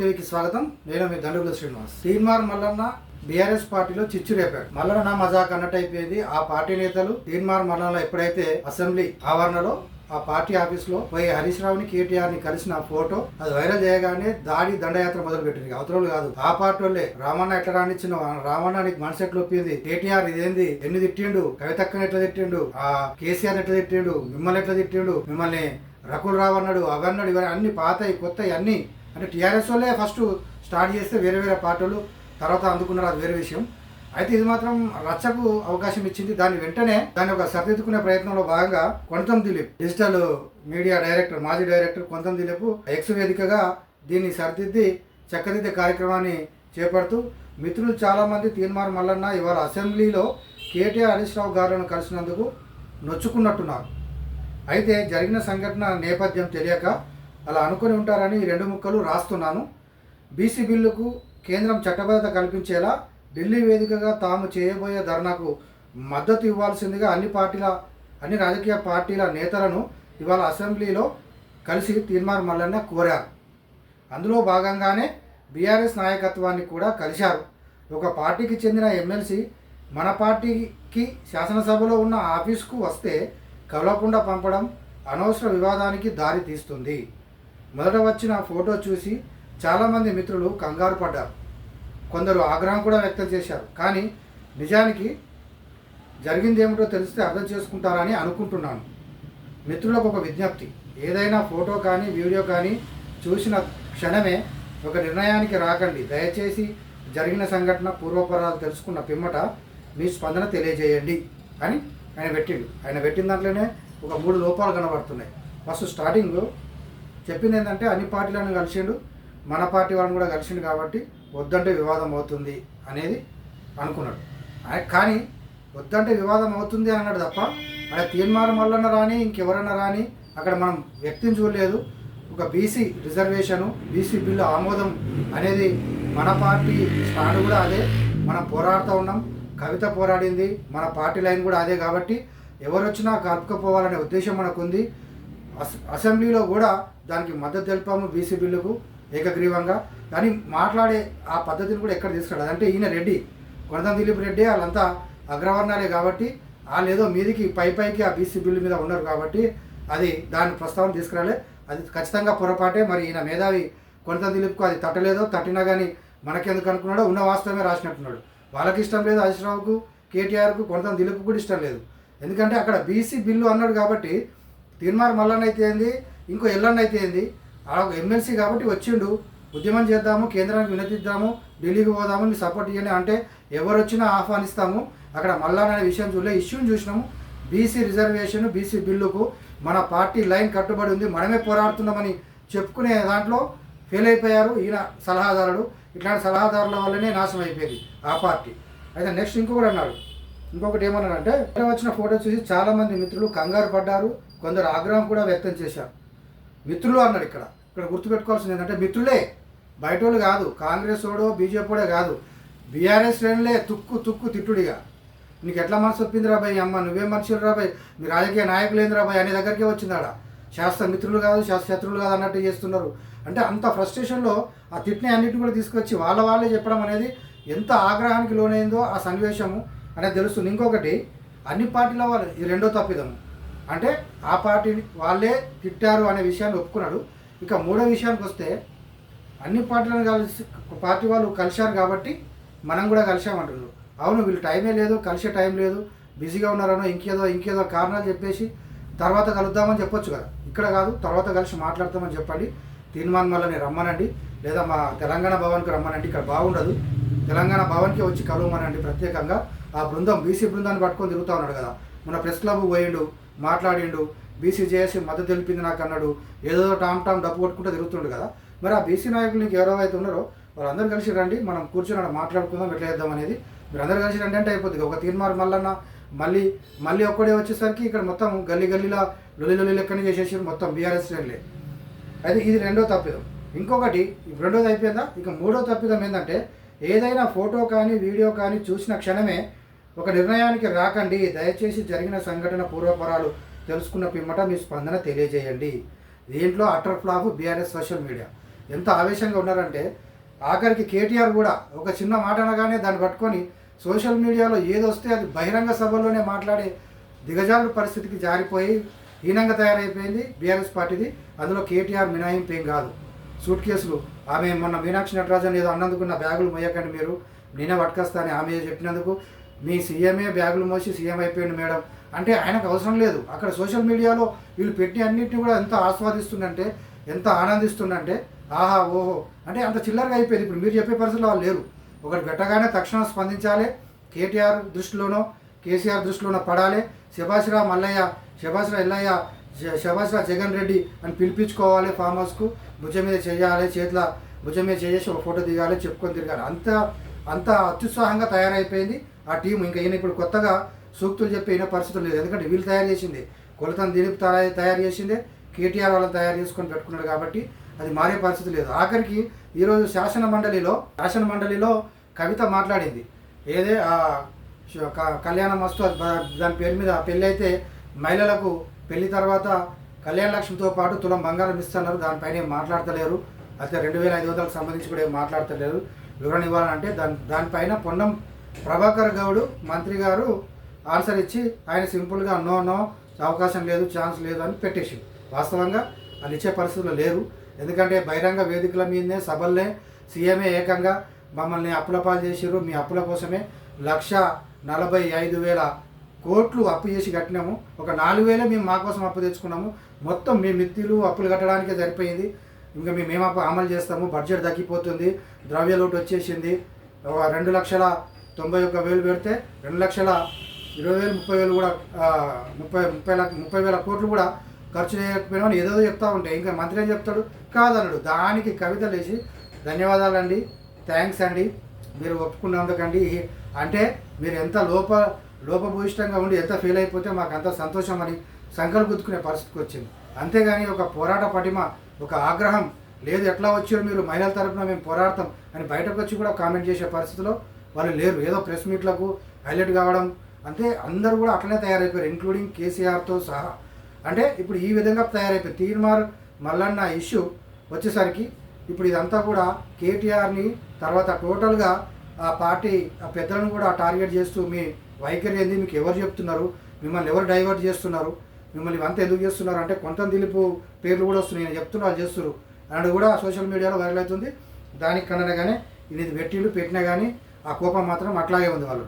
టీవీకి స్వాగతం. నేను మీ దండుగుల శ్రీనివాస్. తీన్మార్ మల్లన్న బీఆర్ఎస్ పార్టీలో చిచ్చు రేపాడు మల్లన్న మజాక్ అన్నట్టు అయిపోయింది. ఆ పార్టీ నేతలు తీన్మార్ మల్లన్న ఎప్పుడైతే అసెంబ్లీ ఆవరణలో ఆ పార్టీ ఆఫీస్లో పోయి హరీష్ రావుని కేటీఆర్ని కలిసిన ఫోటో అది వైరల్ చేయగానే దాడి దండయాత్ర మొదలు పెట్టింది అవతరం కాదు. ఆ పార్టీ వాళ్ళే. రామన్న ఎట్లా రాణించిన రామన్న నీకు మనసు ఎట్లా ఒప్పింది? కేటీఆర్ ఇదేంది? ఎన్ని తిట్టిండు? కవితక్కని ఎట్లా తిట్టిండు? ఆ కేసీఆర్ ఎట్లా తిట్టిండు? మిమ్మల్ని ఎట్లా తిట్టిండు? మిమ్మల్ని రకుల్ రావు అన్నాడు అవన్నాడు ఇవన్నీ అన్ని పాతయి కొత్తవి అన్ని అంటే టీఆర్ఎస్ వాళ్ళే ఫస్ట్ స్టార్ట్ చేస్తే వేరే వేరే పార్టీలు తర్వాత అందుకున్నారు అది వేరే విషయం. అయితే ఇది మాత్రం రచ్చకు అవకాశం ఇచ్చింది. దాని వెంటనే దాన్ని ఒక సరిదిద్దుకునే ప్రయత్నంలో భాగంగా Kontham Dilip digital media director మాజీ డైరెక్టర్ కొంతం దిలీప్ ఎక్స్ వేదికగా దీన్ని సరిదిద్ది చక్కదిద్దే కార్యక్రమాన్ని చేపడుతూ మిత్రులు చాలామంది తీర్మానం మల్లన్న ఇవాళ అసెంబ్లీలో కేటీఆర్ హరీష్ రావు గారులను కలిసినందుకు నొచ్చుకున్నట్టున్నారు. అయితే జరిగిన సంఘటన నేపథ్యం తెలియక అలా అనుకుని ఉంటారని ఈ రెండు ముక్కలు రాస్తున్నాను. బీసీ బిల్లుకు కేంద్రం చట్టబద్ధత కల్పించేలా ఢిల్లీ వేదికగా తాము చేయబోయే ధర్నాకు మద్దతు ఇవ్వాల్సిందిగా అన్ని పార్టీల అన్ని రాజకీయ పార్టీల నేతలను ఇవాళ అసెంబ్లీలో కలిసి తీర్మానం మల్లన్న కోరారు. అందులో భాగంగానే బీఆర్ఎస్ నాయకత్వాన్ని కూడా కలిశారు. ఒక పార్టీకి చెందిన ఎమ్మెల్సీ మన పార్టీకి శాసనసభలో ఉన్న ఆఫీస్కు వస్తే కలవకుండా పంపడం అనవసర వివాదానికి దారి తీస్తుంది మొదట వచ్చిన ఫోటో చూసి చాలామంది మిత్రులు కంగారు పడ్డారు. కొందరు ఆగ్రహం కూడా వ్యక్తం చేశారు. కానీ నిజానికి జరిగింది ఏమిటో తెలిస్తే అర్థం చేసుకుంటారని అనుకుంటున్నాను. మిత్రులకు ఒక విజ్ఞప్తి. ఏదైనా ఫోటో కానీ వీడియో కానీ చూసిన క్షణమే ఒక నిర్ణయానికి రాకండి. దయచేసి జరిగిన సంఘటన పూర్వపరాలు తెలుసుకున్న పిమ్మట మీ స్పందన తెలియజేయండి అని ఆయన పెట్టిండు. ఆయన పెట్టిన దాంట్లోనే ఒక మూడు లోపాలు కనబడుతున్నాయి. ఫస్ట్ స్టార్టింగ్లో చెప్పింది ఏంటంటే అన్ని పార్టీలను కలిసిండు మన పార్టీ వాళ్ళని కూడా కలిసిండు కాబట్టి వద్దంటే వివాదం అవుతుంది అనేది అనుకున్నాడు. కానీ వద్దంటే వివాదం అవుతుంది అన్నాడు తప్ప అక్కడ తీర్మానం వల్లన రాని ఇంకెవరన్నా రాని అక్కడ మనం వ్యక్తిని చూడలేదు. ఒక బీసీ రిజర్వేషను బీసీ బిల్లు ఆమోదం అనేది మన పార్టీ స్టాండ్ కూడా అదే. మనం పోరాడుతూ ఉన్నాం కవిత పోరాడింది మన పార్టీ లైన్ కూడా అదే కాబట్టి ఎవరు వచ్చినా కలుపుకపోవాలనే ఉద్దేశం మనకుంది. అస అసెంబ్లీలో కూడా దానికి మద్దతు తెలిపాము బీసీ బిల్లుకు ఏకగ్రీవంగా. కానీ మాట్లాడే ఆ పద్ధతిని కూడా ఎక్కడ తీసుకురాడు? అంటే ఈయన రెడ్డి కొనతం దిలీప్ రెడ్డి వాళ్ళంతా అగ్రవర్ణాలే కాబట్టి వాళ్ళు ఏదో మీదికి పై పైకి ఆ బీసీ బిల్లు మీద ఉన్నారు కాబట్టి అది దాని ప్రస్తావన తీసుకురాలే. అది ఖచ్చితంగా పొరపాటే. మరి ఈయన మేధావి కొనతం దిలీప్కు అది తట్టలేదో తట్టినా కానీ మనకెందుకు అనుకున్నాడో ఉన్న వాస్తవమే రాసినట్టున్నాడు. వాళ్ళకి ఇష్టం లేదు హరీష్ కేటీఆర్కు కొనతం దిలీప్ కూడా ఇష్టం లేదు. ఎందుకంటే అక్కడ బీసీ బిల్లు అన్నాడు కాబట్టి తీర్మార్ మల్లన్న అయితే ఏంది? ఇంకో ఎల్లుండి అయితే ఏంది? ఆడ ఒక ఎమ్మెల్సీ కాబట్టి వచ్చిండు. ఉద్యమం చేద్దాము కేంద్రానికి వినతిద్దాము ఢిల్లీకి పోదాము మీ సపోర్ట్ ఇవ్వండి అంటే ఎవరు వచ్చినా ఆహ్వానిస్తాము. అక్కడ మల్లాననే విషయం చూడలే ఇష్యూని చూసినాము. బీసీ రిజర్వేషన్ బీసీ బిల్లుకు మన పార్టీ లైన్ కట్టుబడి ఉంది మనమే పోరాడుతున్నామని చెప్పుకునే దాంట్లో ఫెయిల్ అయిపోయారు ఈయన సలహాదారుడు. ఇట్లాంటి సలహాదారుల వల్లనే నాశనం అయిపోయింది ఆ పార్టీ. అయితే నెక్స్ట్ ఇంకొకటి అన్నాడు. ఇంకొకటి ఏమన్నాడంటే వచ్చిన ఫోటో చూసి చాలామంది మిత్రులు కంగారు పడ్డారు కొందరు ఆగ్రహం కూడా వ్యక్తం చేశారు. మిత్రులు అన్నాడు ఇక్కడ. ఇక్కడ గుర్తుపెట్టుకోవాల్సింది ఏంటంటే మిత్రులే బయట వాళ్ళు కాదు కాంగ్రెస్ వాడో బీజేపీ కాదు. బీఆర్ఎస్ శ్రేణులే తుక్కు తుక్కు తిట్టుడిగా. నీకు ఎట్లా మనసు ఒప్పింది రాబాయి అమ్మ? నువ్వే మనుషులు రాబాయి మీ రాజకీయ నాయకులు ఏంది రాబాయి అనే దగ్గరికే వచ్చిందాడ. శాస్త్ర మిత్రులు కాదు శాస్త్ర శత్రువులు కాదు అన్నట్టు చేస్తున్నారు. అంటే అంత ఫ్రస్ట్రేషన్లో ఆ తిట్టిని అన్నిటిని కూడా తీసుకొచ్చి వాళ్ళ వాళ్ళే చెప్పడం అనేది ఎంత ఆగ్రహానికి లోనైందో ఆ సన్నివేశము అనేది తెలుస్తుంది. ఇంకొకటి అన్ని పార్టీల వాళ్ళు ఈ రెండో తప్పిదము. అంటే ఆ పార్టీని వాళ్ళే తిట్టారు అనే విషయాన్ని ఒప్పుకున్నాడు. ఇక మూడో విషయానికి వస్తే అన్ని పార్టీలను కలిసి పార్టీ వాళ్ళు కలిశారు కాబట్టి మనం కూడా కలిసామంటున్నారు అవును వీళ్ళు టైమే లేదు కలిసే టైం లేదు బిజీగా ఉన్నారనో ఇంకేదో ఇంకేదో కారణాలు చెప్పేసి తర్వాత కలుద్దామని చెప్పొచ్చు కదా. ఇక్కడ కాదు తర్వాత కలిసి మాట్లాడతామని చెప్పండి. తీర్మాన్ మళ్ళీ రమ్మనండి. లేదా మా తెలంగాణ భవన్కి రమ్మనండి. ఇక్కడ బాగుండదు. తెలంగాణ భవన్కి వచ్చి కలవమనండి ప్రత్యేకంగా. ఆ బృందం బీసీ బృందాన్ని పట్టుకొని తిరుగుతూ ఉన్నాడు కదా. మన ప్రెస్ క్లబ్ పోయిండు. మాట్లాడిండు. బీసీ జేఏసీ మద్దతు తెలిపింది నాకు అన్నాడు. ఏదో టామ్ టామ్ డబ్బు కొట్టుకుంటే తిరుగుతుండు కదా. మరి ఆ బీసీ నాయకులు నీకు ఎవరైతే ఉన్నారో వాళ్ళందరూ కలిసి రండి మనం కూర్చొని మాట్లాడుకుందాం ఎట్లా చేద్దాం అనేది. మీరు అందరూ కలిసి రండి అంటే అయిపోతుంది ఒక తీర్మార్ మల్లన్న మళ్ళీ మళ్ళీ ఒక్కడే వచ్చేసరికి ఇక్కడ మొత్తం గల్లీ గల్లీలా లొలి లొలి లెక్కనే చేసేసి మొత్తం బీఆర్ఎస్ శ్రేణులే. అయితే ఇది రెండో తప్పిదం. ఇంకొకటి ఇప్పుడు రెండోది అయిపోయిందా? ఇక మూడో తప్పిదం ఏంటంటే ఏదైనా ఫోటో కానీ వీడియో కానీ చూసిన క్షణమే ఒక నిర్ణయానికి రాకండి. దయచేసి జరిగిన సంఘటన పూర్వపరాలు తెలుసుకున్న పిమ్మట మీ స్పందన తెలియజేయండి. దీంట్లో utter flop BRS social media. ఎంత ఆవేశంగా ఉన్నారంటే ఆఖరికి కేటీఆర్ కూడా ఒక చిన్న మాట అనగానే దాన్ని పట్టుకొని సోషల్ మీడియాలో ఏది వస్తే అది బహిరంగ సభల్లోనే మాట్లాడే దిగజారు పరిస్థితికి జారిపోయి హీనంగా తయారైపోయింది బీఆర్ఎస్ పార్టీది. అందులో కేటీఆర్ మినాయింపు ఏం కాదు. సూట్ కేసులు. ఆమె మొన్న మీనాక్షి నటరాజన్ ఏదో అన్నందుకున్న బ్యాగులు మోయకండి మీరు. నేనే పట్టుకొస్తానని ఆమె చెప్పినందుకు మీ సీఎంఏ బ్యాగులు మోసి సీఎం అయిపోయింది మేడం. అంటే ఆయనకు అవసరం లేదు. అక్కడ సోషల్ మీడియాలో వీళ్ళు పెట్టి అన్నిటిని కూడా ఎంత ఆస్వాదిస్తుందంటే ఎంత ఆనందిస్తుందంటే ఆహా ఓహో. అంటే అంత చిల్లరగా అయిపోయింది. ఇప్పుడు మీరు చెప్పే పరిస్థితులు వాళ్ళు లేరు. ఒకటి పెట్టగానే తక్షణం స్పందించాలి. కేటీఆర్ దృష్టిలోనో కేసీఆర్ దృష్టిలోనో పడాలి. శభాషిరా మల్లయ్య శభాషిరా ఎల్లయ్య శ- శభాషిరా జగన్ రెడ్డి అని పిలిపించుకోవాలి ఫామ్ హౌస్కు. భుజం మీద చేయాలి చేతిలో భుజం మీద చేసి ఒక ఫోటో దిగాలి చెప్పుకొని తిరగాలి. అంత అంత అత్యుత్సాహంగా తయారైపోయింది. ఆ టీం ఇంకా ఈయన ఇప్పుడు కొత్తగా సూక్తులు చెప్పి ఈయన పరిస్థితులు లేదు. ఎందుకంటే వీళ్ళు తయారు చేసింది. కొలతను దిలీప్ తయారు తయారు చేసిందే. కేటీఆర్ వాళ్ళని తయారు చేసుకొని పెట్టుకున్నాడు కాబట్టి అది మారే పరిస్థితి లేదు. ఆఖరికి ఈరోజు శాసన మండలిలో శాసన మండలిలో కవిత మాట్లాడింది. ఏదే ఆ కళ్యాణ మస్తు అది దాని పేరు మీద పెళ్ళి అయితే మహిళలకు పెళ్ళి తర్వాత కళ్యాణ లక్ష్మితో పాటు తులం బంగారం ఇస్తున్నారు దానిపైన ఏం మాట్లాడతలేరు. అయితే రెండు వేల ఐదు వందలకు సంబంధించి కూడా ఏం మాట్లాడతలేరు. వివరణ ఇవ్వాలంటే దాని దానిపైన పొన్నం ప్రభాకర్ గౌడ్ మంత్రి గారు ఆన్సర్ ఇచ్చి ఆయన సింపుల్గా నో నో అవకాశం లేదు ఛాన్స్ లేదు అని పెట్టేసి వాస్తవంగా అది ఇచ్చే పరిస్థితులు లేరు. ఎందుకంటే బహిరంగ వేదికల మీదనే సభల్నే సీఎంఏ ఏకంగా మమ్మల్ని అప్పుల పాలు చేసిర్రు. మీ అప్పుల కోసమే లక్ష నలభై ఐదు వేల కోట్లు అప్పు చేసి కట్టినాము. ఒక నాలుగు వేలే మేము మా కోసం అప్పు తెచ్చుకున్నాము. మొత్తం మీ మిత్రులు అప్పులు కట్టడానికే సరిపోయింది. ఇంకా మేము ఏం అమలు చేస్తాము? బడ్జెట్ తగ్గిపోతుంది. ద్రవ్య లోటు వచ్చేసింది. రెండు లక్షల తొంభై ఒక్క వేలు పెడితే రెండు లక్షల ఇరవై వేలు ముప్పై వేలు కూడా ముప్పై ముప్పై లక్ష ముప్పై వేల కోట్లు కూడా ఖర్చు చేయకపోయినా ఏదో చెప్తా ఉంటే ఇంకా మంత్రి ఏం చెప్తాడు? కాదన్నాడు. దానికి కవిత లేచి ధన్యవాదాలండి. థ్యాంక్స్ అండి. మీరు ఒప్పుకున్నందుకండి. అంటే మీరు ఎంత లోప లోపభూయిష్టంగా ఉండి ఎంత ఫీల్ అయిపోతే మాకు అంత సంతోషం అని సంకల్ప గుర్తుకునే పరిస్థితికి వచ్చింది. అంతేగాని ఒక పోరాట పటిమ ఒక ఆగ్రహం లేదు. ఎట్లా వచ్చారు మీరు? మహిళల తరఫున మేము పోరాడతాం అని బయటకు వచ్చి కూడా కామెంట్ చేసే పరిస్థితిలో వాళ్ళు లేరు. ఏదో ప్రెస్ మీట్లకు హైలైట్ కావడం అంతే అందరూ కూడా అట్లనే తయారైపోయారు ఇంక్లూడింగ్ కేసీఆర్తో సహా. అంటే ఇప్పుడు ఈ విధంగా తయారైపోయి తీర్మార్ మల్లన్న ఇష్యూ వచ్చేసరికి ఇప్పుడు ఇదంతా కూడా కేటీఆర్ని తర్వాత టోటల్గా ఆ పార్టీ ఆ పెద్దలను కూడా టార్గెట్ చేస్తూ మీ వైఖరి ఏంది? మీకు ఎవరు చెప్తున్నారు? మిమ్మల్ని ఎవరు డైవర్ట్ చేస్తున్నారు? మిమ్మల్ని ఇవంతా ఎందుకు చేస్తున్నారు? అంటే కొంత దిలుపు పేర్లు కూడా వస్తున్నాయి నేను చెప్తున్నా వాళ్ళు చేస్తున్నారు. అలాంటి కూడా సోషల్ మీడియాలో వైరల్ అవుతుంది. దానికి కన్నా కానీ ఇది పెట్టిండు పెట్టినా కానీ ఆ కోపం మాత్రం అట్లాగే ఉంది వాళ్ళు